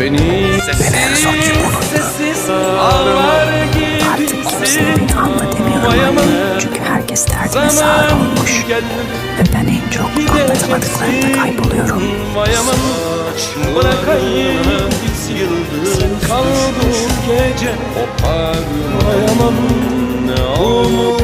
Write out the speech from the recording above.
Beni Beni en son kim unuttu? sessiz ağlar Artık kimse beni anla demiyorum. Anne. Çünkü herkes derdine sahip Zaman olmuş. Ve ben en çok anlatamadıklarımda kayboluyorum. Vay aman Bırakayım gitsin. Kal gece Vay aman Ne olurumsun